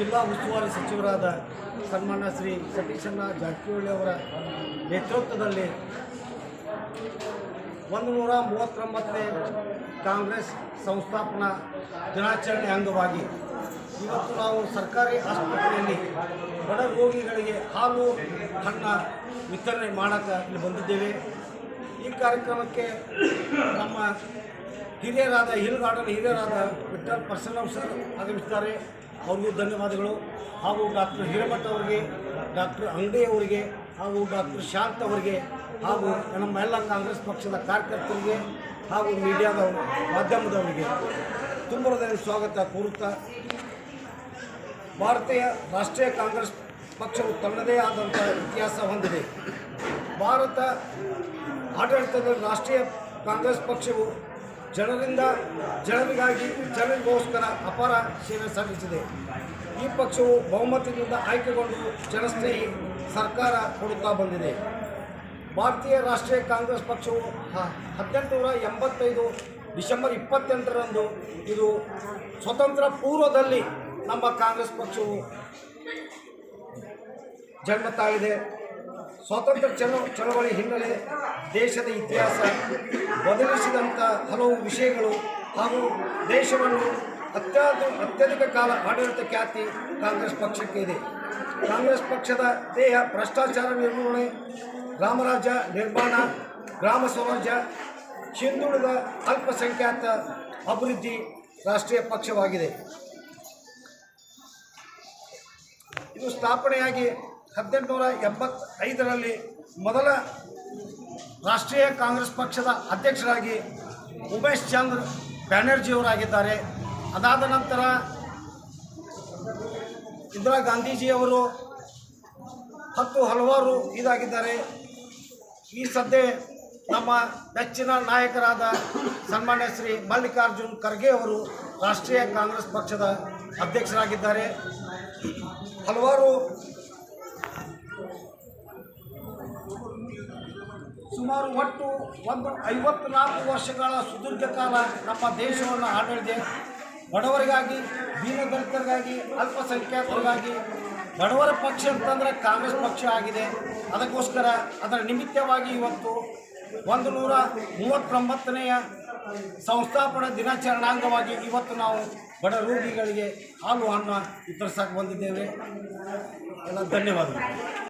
ಜಿಲ್ಲಾ ಉಸ್ತುವಾರಿ ಸಚಿವರಾದ ಸನ್ಮಾನ್ಯ ಶ್ರೀ ಸತೀಶಣ್ಣ ಜಾರಕಿಹೊಳಿ ಅವರ ನೇತೃತ್ವದಲ್ಲಿ ಒಂದು ನೂರ ಮೂವತ್ತೊಂಬತ್ತನೇ ಕಾಂಗ್ರೆಸ್ ಸಂಸ್ಥಾಪನಾ ದಿನಾಚರಣೆ ಅಂಗವಾಗಿ ಇವತ್ತು ನಾವು ಸರ್ಕಾರಿ ಆಸ್ಪತ್ರೆಯಲ್ಲಿ ಬಡ ರೋಗಿಗಳಿಗೆ ಹಾಲು, ಹಣ್ಣ ವಿತರಣೆ ಮಾಡೋಕ್ಕೆ ಇಲ್ಲಿ ಬಂದಿದ್ದೇವೆ. ಈ ಕಾರ್ಯಕ್ರಮಕ್ಕೆ ನಮ್ಮ ಹಿರಿಯರಾದ ಹಿಲ್ ಗಾರ್ಡನ್ ಹಿರಿಯರಾದ ವಿಠಲ್ ಪರ್ಸನ್ ಸರ್ ಆಗಮಿಸಿದ್ದಾರೆ. ಅವ್ರಿಗೂ ಧನ್ಯವಾದಗಳು. ಹಾಗೂ ಡಾಕ್ಟರ್ ಹಿರೇಮಠ ಅವರಿಗೆ, ಡಾಕ್ಟರ್ ಅಂಗಡಿ ಅವರಿಗೆ, ಹಾಗೂ ಡಾಕ್ಟರ್ ಶಾಂತ್ ಅವರಿಗೆ, ಹಾಗೂ ನಮ್ಮ ಎಲ್ಲ ಕಾಂಗ್ರೆಸ್ ಪಕ್ಷದ ಕಾರ್ಯಕರ್ತರಿಗೆ, ಹಾಗೂ ಮೀಡಿಯಾದ ಮಾಧ್ಯಮದವರಿಗೆ ತುಂಬ ಹೃದಯದ ಸ್ವಾಗತ ಕೋರುತ್ತಾ, ಭಾರತೀಯ ರಾಷ್ಟ್ರೀಯ ಕಾಂಗ್ರೆಸ್ ಪಕ್ಷವು ತನ್ನದೇ ಆದಂಥ ಇತಿಹಾಸ ಹೊಂದಿದೆ. ಭಾರತ ಆಡಳಿತದ ರಾಷ್ಟ್ರೀಯ ಕಾಂಗ್ರೆಸ್ ಪಕ್ಷವು ಜನರಿಂದ, ಜನರಿಗಾಗಿ ಜನರಿಗೋಸ್ಕರ ಅಪಾರ ಸೇವೆ ಸಲ್ಲಿಸಿದೆ. ಈ ಪಕ್ಷವು ಬಹುಮತದಿಂದ ಆಯ್ಕೆಗೊಂಡು ಜನಸ್ನೇಹಿ ಸರ್ಕಾರ ಕೊಡುತ್ತಾ ಬಂದಿದೆ. ಭಾರತೀಯ ರಾಷ್ಟ್ರೀಯ ಕಾಂಗ್ರೆಸ್ ಪಕ್ಷವು ಹ- ಹದಿನೆಂಟುನೂರ ಎಂಬತ್ತೈದು ಡಿಸೆಂಬರ್ ಇಪ್ಪತ್ತೆಂಟರಂದು ಇದು ಸ್ವತಂತ್ರ ಪೂರ್ವದಲ್ಲಿ ನಮ್ಮ ಕಾಂಗ್ರೆಸ್ ಪಕ್ಷವು ಜನ್ಮ ತಾಳಿದೆ ಸ್ವಾತಂತ್ರ್ಯ ಚಳ ಚಳವಳಿ ಹಿನ್ನೆಲೆ ದೇಶದ ಇತಿಹಾಸ ಬದಲಿಸಿದಂಥ ಹಲವು ವಿಷಯಗಳು ಹಾಗೂ ದೇಶವನ್ನು ಅತ್ಯಾಧು, ಅತ್ಯಧಿಕ ಕಾಲ ಆಡಳಿತ ಖ್ಯಾತಿ ಕಾಂಗ್ರೆಸ್ ಪಕ್ಷಕ್ಕೆ ಇದೆ. ಕಾಂಗ್ರೆಸ್ ಪಕ್ಷದ ದೇಹ ಭ್ರಷ್ಟಾಚಾರ ನಿರ್ಮೂಲನೆ, ರಾಮರಾಜ್ಯ ನಿರ್ಮಾಣ, ಗ್ರಾಮ ಸ್ವರಾಜ್ಯ, ಹಿಂದುಳಿದ ಅಲ್ಪಸಂಖ್ಯಾತ ಅಭಿವೃದ್ಧಿ ರಾಷ್ಟ್ರೀಯ ಪಕ್ಷವಾಗಿದೆ. ಇದು ಸ್ಥಾಪನೆಯಾಗಿ ಹದಿನೆಂಟುನೂರ ಎಂಬತ್ತೈದರಲ್ಲಿ ಮೊದಲ ರಾಷ್ಟ್ರೀಯ ಕಾಂಗ್ರೆಸ್ ಪಕ್ಷದ ಅಧ್ಯಕ್ಷರಾಗಿ ಉಮೇಶ್ ಚಂದ್ರ ಬ್ಯಾನರ್ಜಿಯವರಾಗಿದ್ದಾರೆ. ಅದಾದ ನಂತರ ಇಂದಿರಾ ಗಾಂಧೀಜಿಯವರು ಹತ್ತು ಹಲವಾರು ಇದಾಗಿದ್ದಾರೆ. ಈ ಸದ್ಯ ನಮ್ಮ ನೆಚ್ಚಿನ ನಾಯಕರಾದ ಸನ್ಮಾನ್ಯ ಶ್ರೀ ಮಲ್ಲಿಕಾರ್ಜುನ್ ಖರ್ಗೆ ಅವರು ರಾಷ್ಟ್ರೀಯ ಕಾಂಗ್ರೆಸ್ ಪಕ್ಷದ ಅಧ್ಯಕ್ಷರಾಗಿದ್ದಾರೆ. ಹಲವಾರು ಸುಮಾರು ಒಟ್ಟು ಒಂದು ಐವತ್ನಾಲ್ಕು ವರ್ಷಗಳ ಸುದೀರ್ಘ ಕಾಲ ನಮ್ಮ ದೇಶವನ್ನು ಆಡಳಿದೆ ಬಡವರಿಗಾಗಿ, ದೀನದಲಿತರಿಗಾಗಿ, ಅಲ್ಪಸಂಖ್ಯಾತರಿಗಾಗಿ ಬಡವರ ಪಕ್ಷ ಅಂತಂದರೆ ಕಾಂಗ್ರೆಸ್ ಪಕ್ಷ ಆಗಿದೆ. ಅದಕ್ಕೋಸ್ಕರ ಅದರ ನಿಮಿತ್ತವಾಗಿ ಇವತ್ತು ಒಂದು ನೂರ ಮೂವತ್ತೊಂಬತ್ತನೆಯ ಸಂಸ್ಥಾಪನಾ ದಿನಾಚರಣಾಂಗವಾಗಿ ಇವತ್ತು ನಾವು ಬಡ ರೋಗಿಗಳಿಗೆ ಹಾಲು ಹಣ್ಣು ವಿತರಿಸಕ್ಕೆ ಬಂದಿದ್ದೇವೆ. ಎಲ್ಲ ಧನ್ಯವಾದಗಳು.